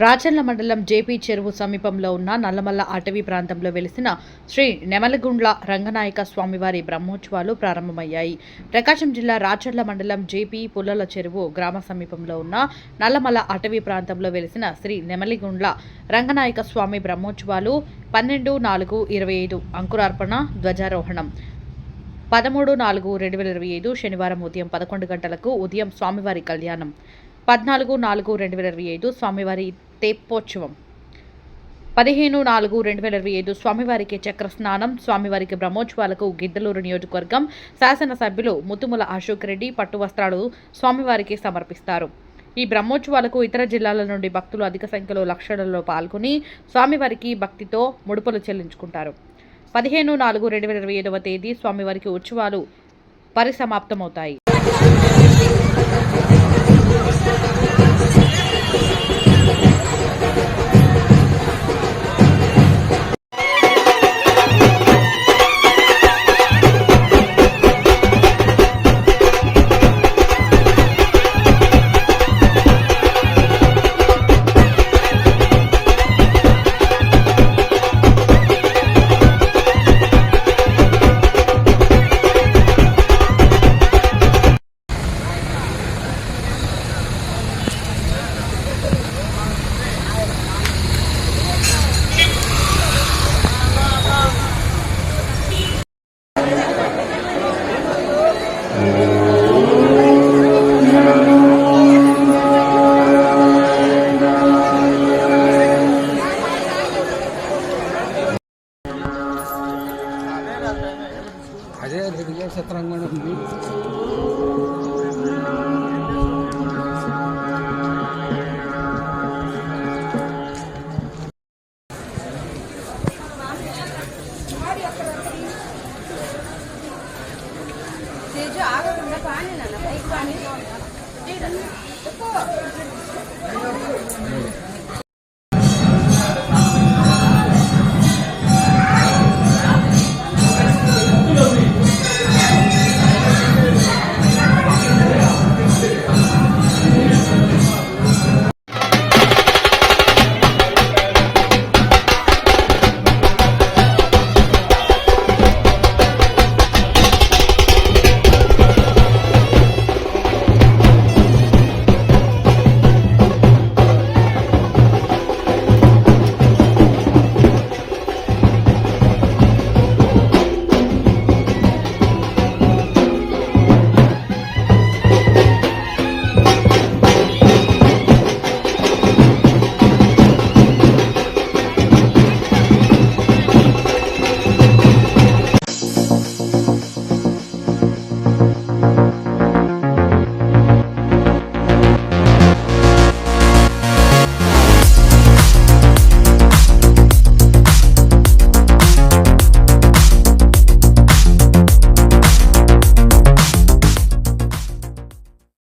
రాచర్ల మండలం జేపీ చెరువు సమీపంలో ఉన్న నల్లమల్ల అటవీ ప్రాంతంలో వెలిసిన శ్రీ నెమలగుండ్ల రంగనాయక స్వామివారి బ్రహ్మోత్సవాలు ప్రారంభమయ్యాయి. ప్రకాశం జిల్లా రాచర్ల మండలం జేపీ పుల్లల చెరువు గ్రామ సమీపంలో ఉన్న నల్లమల్ల అటవీ ప్రాంతంలో వెలిసిన శ్రీ నెమలిగుండ్ల రంగనాయక స్వామి బ్రహ్మోత్సవాలు పన్నెండు నాలుగు ఇరవై ఐదు అంకురార్పణ ధ్వజారోహణం పదమూడు నాలుగు రెండు వేల ఇరవై ఐదు శనివారం ఉదయం పదకొండు గంటలకు ఉదయం స్వామివారి కళ్యాణం పద్నాలుగు నాలుగు రెండు వేల ఇరవై ఐదు స్వామివారి తెప్పోత్సవం పదిహేను నాలుగు రెండు వేల ఇరవై ఐదు స్వామివారికి చక్ర స్నానం స్వామివారికి బ్రహ్మోత్సవాలకు గిద్దలూరు నియోజకవర్గం శాసనసభ్యులు ముతుముల అశోక్ రెడ్డి పట్టు వస్త్రాలు స్వామివారికి సమర్పిస్తారు. ఈ బ్రహ్మోత్సవాలకు ఇతర జిల్లాల నుండి భక్తులు అధిక సంఖ్యలో లక్షలలో పాల్గొని స్వామివారికి భక్తితో ముడుపులు చెల్లించుకుంటారు. పదిహేను నాలుగు రెండు వేల ఇరవై ఐదవ తేదీ స్వామివారికి ఉత్సవాలు పరిసమాప్తమవుతాయి. అదే దివ్య చిత్రంగా ఉంది.